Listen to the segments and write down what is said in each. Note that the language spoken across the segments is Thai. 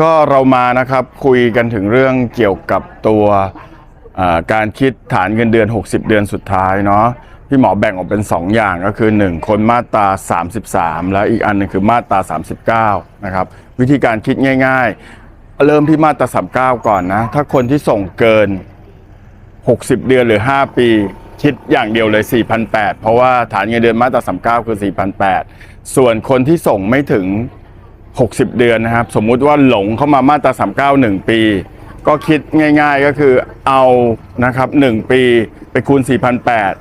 ก็เรามานะครับคุยกันถึงเรื่องเกี่ยวกับตัวการคิดฐานเงินเดือน 60 เดือนสุดท้ายเนาะพี่หมอแบ่งออกเป็น 2 อย่างก็คือ 1 คนมาตรา 33 แล้วอีกอันหนึงคือมาตรา 39 นะครับ วิธีการคิดง่าย ๆ เริ่มที่มาตรา 39 ก่อนนะ ถ้าคนที่ส่งเกิน 60 เดือนหรือ 5 ปี คิดอย่างเดียวเลย 4,800 เพราะว่าฐานเงินเดือนมาตรา 39 คือ 4,800 ส่วนคนที่ส่งไม่ถึง 60 เดือนนะครับ สมมุติว่าหลงเข้ามามาตรา 39 1 ปี ก็คิดง่าย ๆก็คือเอานะครับ 1 ปีไปคูณ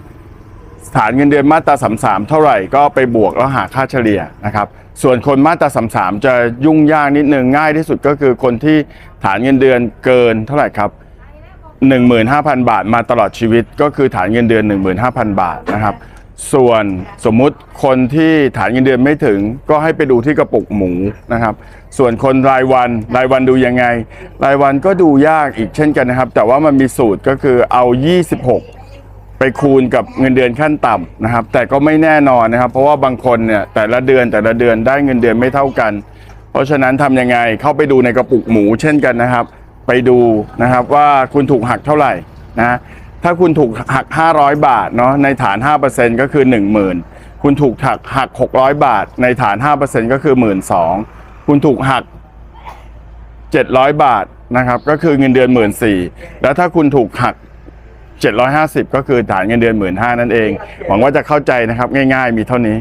4,800ฐานเงินเดือนมาตรา 33 เท่าไหร่ก็ไปบวกแล้วหาค่าเฉลี่ยนะครับ ส่วนคนมาตรา 33 จะยุ่งยากนิดนึงง่ายที่สุดก็คือคนที่ฐานเงินเดือนเกินเท่าไหร่ครับ15,000 บาทมาตลอดชีวิตก็คือฐานเงินเดือน 15,000 บาทนะครับ ส่วนสมมุติคนที่ฐานเงินเดือนไม่ถึง ก็ให้ไปดูที่กระปุกหมูนะครับ ส่วนคนรายวันรายวันดูยังไง รายวันก็ดูยากอีกเช่นกันนะครับ แต่ว่ามันมีสูตรก็คือเอา 26 ไปคูณกับเงินเดือนขั้นต่ำนะครับ แต่ก็ไม่แน่นอนนะครับ เพราะว่าบางคนเนี่ยแต่ละเดือนแต่ละเดือนได้เงินเดือนไม่เท่ากัน เพราะฉะนั้นทำยังไงเข้าไปดูในกระปุกหมูเช่นกันนะครับ ไปดูนะครับว่าคุณถูกหักเท่าไหร่นะ ถ้าคุณถูกหัก 500 บาทเนาะในฐาน 5%ก็คือ 10,000 คุณถูกหักหัก 600 บาท ในฐาน 5%ก็คือ 12,000คุณถูกหัก 700 บาทนะครับก็คือเงินเดือน14,000แล้วถ้าคุณถูกหัก 750 ก็คือฐานเงินเดือน 15,000นั่นเอง หวังว่าจะเข้าใจนะครับง่ายๆมีเท่านี้